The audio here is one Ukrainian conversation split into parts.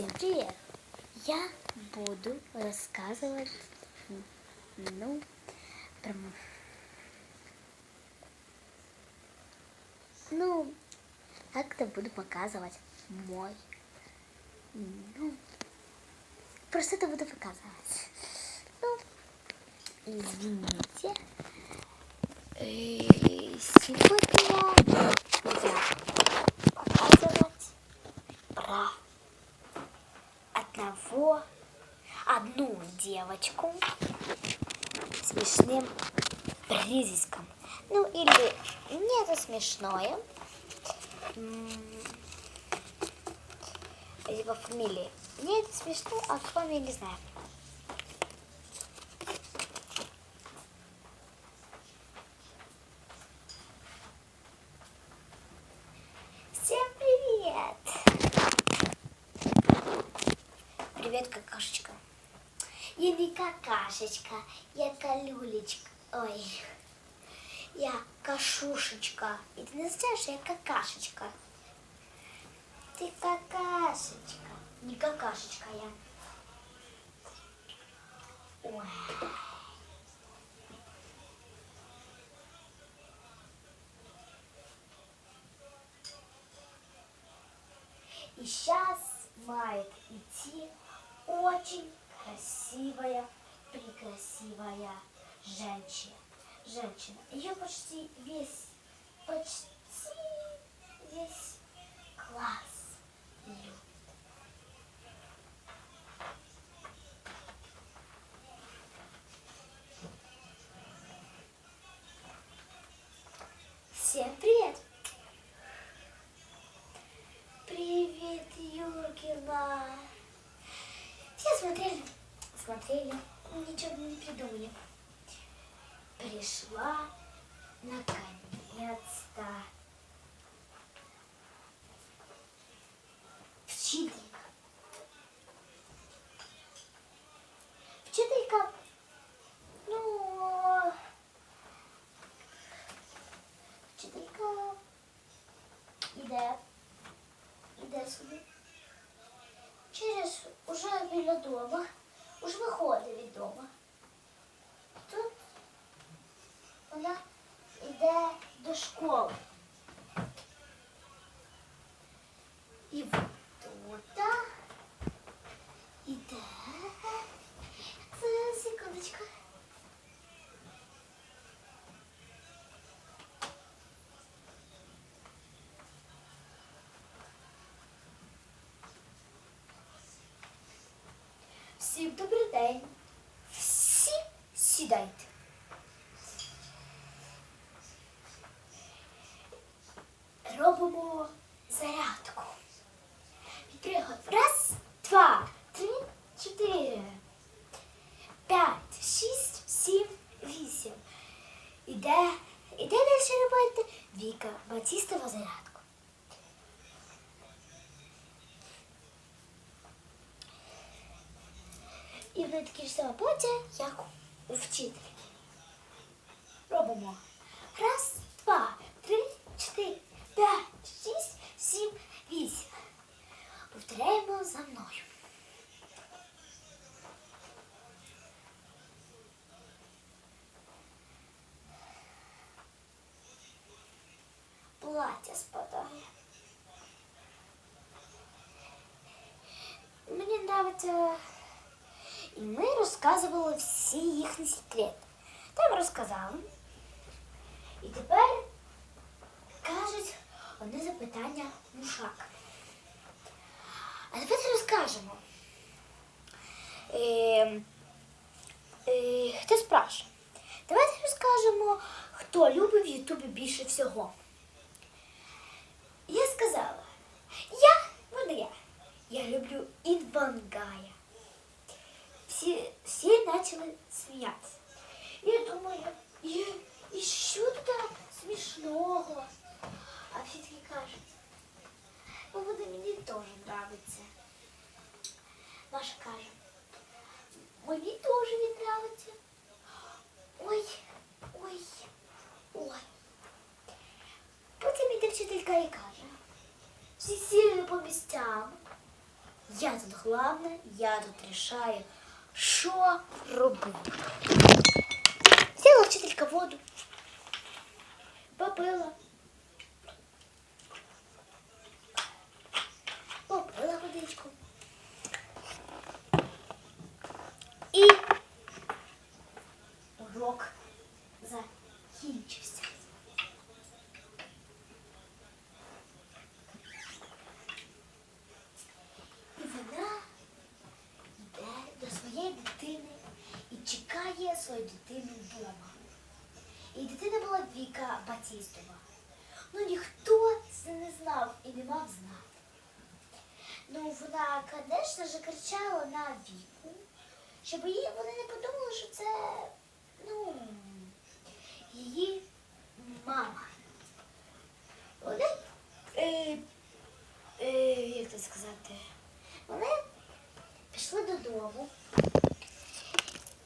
Всем привет! Я буду рассказывать, ну, про... Ну, как-то буду показывать мой, ну, просто это буду показывать. Ну, извините. Э, Сегодня буду показывать про одного, одну девочку смешным призиском. Ну, или не это смешное. Типа фамилии. Мне это смешно, а к вам я не знаю. Всем привет! Привет, какашечка. Я не какашечка, я калюлечка. Ой, я кашушечка. И ты не знаешь, я какашечка. Ты какашечка. Не какашечка я. Ой. И сейчас мает идти очень красивая, прекрасивая женщина. Женщина. Ее почти весь, почти весь класс любит. Всем привет! смотрели, ничего не придумали. Пришла наконец-то вчителька. Вчителька, ну, вчителька іде, іде собі. Через уже біля дома, Уже виходить від дома. Тут вона йде до школи. І Всім добрий день. Всі сідайте. Робимо зарядку. Відпригод. Раз, два, три, чотири, п'ять, шість, сім, вісім. Іде, іде далі робити Віка Батістова зарядку. І такі ж саме плаття, як у вчителі. Робимо. Раз, два, три, чотири, п'ять, шість, сім, вісім. Повторяємо за мною. Плаття спадає. Мені подобається. І ми розказували всі їхні секрети. Там розказали. І тепер кажуть одне запитання мушак. А тепер розкажемо. Е, е, хто спрашує? Давайте розкажемо, хто любить в Ютубі більше всього. Я сказала, я, вона я. Я люблю Івангая. Всі, всі почали сміятися. Я думаю, і, і що тут смішного? А всі такі кажуть, ну буде мені теж нравиться. Маша каже, мені теж він нравиться. Ой, ой, ой. Потім іде вчителька і каже, всі сіли по місцям. Я тут головна, я тут рішаю, що робити. Взяла вчителька воду, попила. Попила водичку. І урок закінчився. І вона йде до своєї дитини і чекає свою дитину вдома. І дитина була Віка Батістова. Ну ніхто це не знав і не мав знати. Ну, вона, звісно кричала на Віку, щоб її вони не подумали, що це ну, її мама. Вони, е, е, як це сказати, вони пішли додому.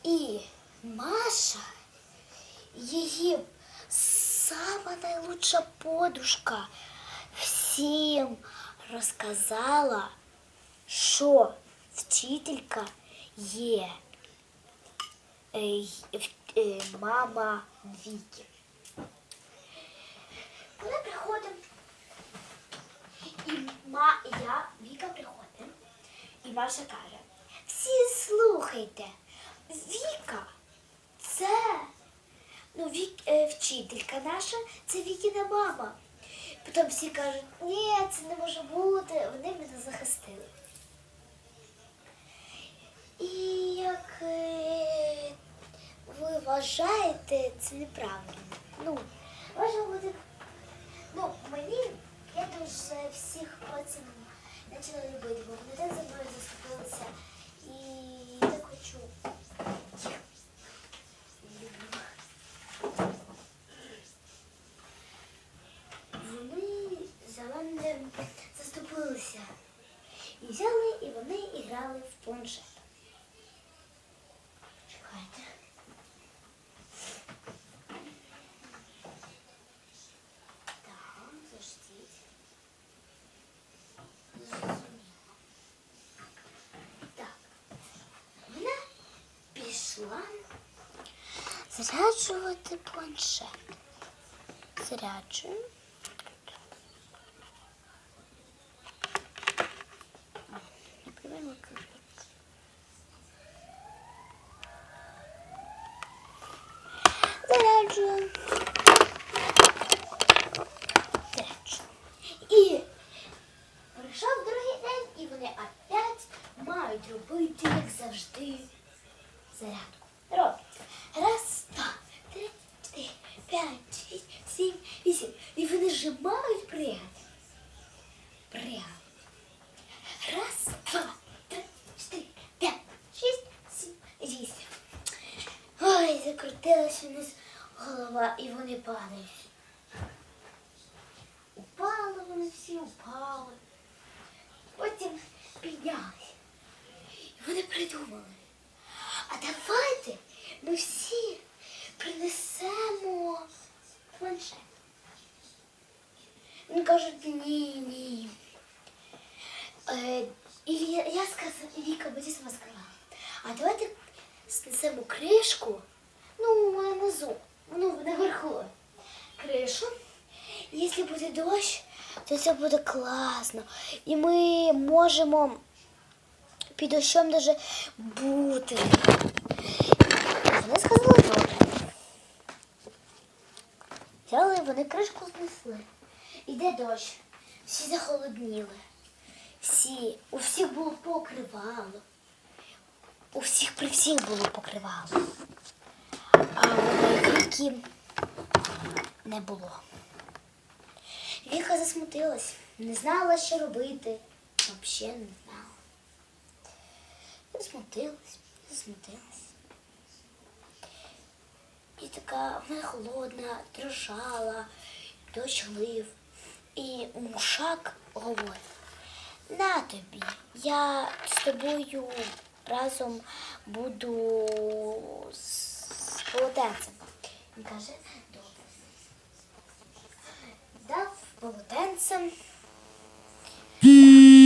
І Маша, її сама найлучша подружка, всім розказала, що вчителька є е, й- в- е, мама Віки. Вона приходить, і ма, я, Віка приходить, і Маша каже, всі слухайте, Віка, це ну, Вік, е, вчителька наша, це Вікіна мама. Потім всі кажуть, ні, це не може бути, вони мене захистили. І як е, ви вважаєте, це неправильно. Ну, може бути. Ну, мені я дуже всіх потім почала любити, бо вони так за мною заступилися. І я хочу. їх. Вони за мене заступилися. І взяли, і вони і грали в планшет. Чекайте. Так, заждіть. Зрозуміло. Так. Вона пішла заряджувати планшет. Заряджую. Заряджую. І прийшов другий день, і вони опять мають робити, як завжди, зарядку. Роблять. Раз, два, три, чотири, п'ять, шість, сім, вісім. Мають пригати. Пригати. Раз, два, три, чотири, п'ять, шість, сім, вісім. Ой, закрутилася у нас голова, і вони падають. Упали вони всі, упали. Потім піднялися. І вони придумали. А давайте ми всі принесемо планшет. Ні. Е, і я, сказала, Віка Бодісова сказала, а давайте снесемо кришку, ну, внизу, ну, наверху. Кришу. Якщо буде дощ, то це буде класно. І ми можемо під дощом даже бути. Вони сказали добре. Взяли, вони кришку знесли. Іде дощ. Всі захолодніли. Всі, у всіх було покривало. У всіх при всіх було покривало. А у Віки не було. Віка засмутилась, не знала, що робити. Взагалі не знала. Засмутилась, засмутилась. І така вона холодна, дрожала, дощ лив. І мушак говорить, на тобі, я з тобою разом буду з, полотенцем. Він каже, добре. Дав полотенцем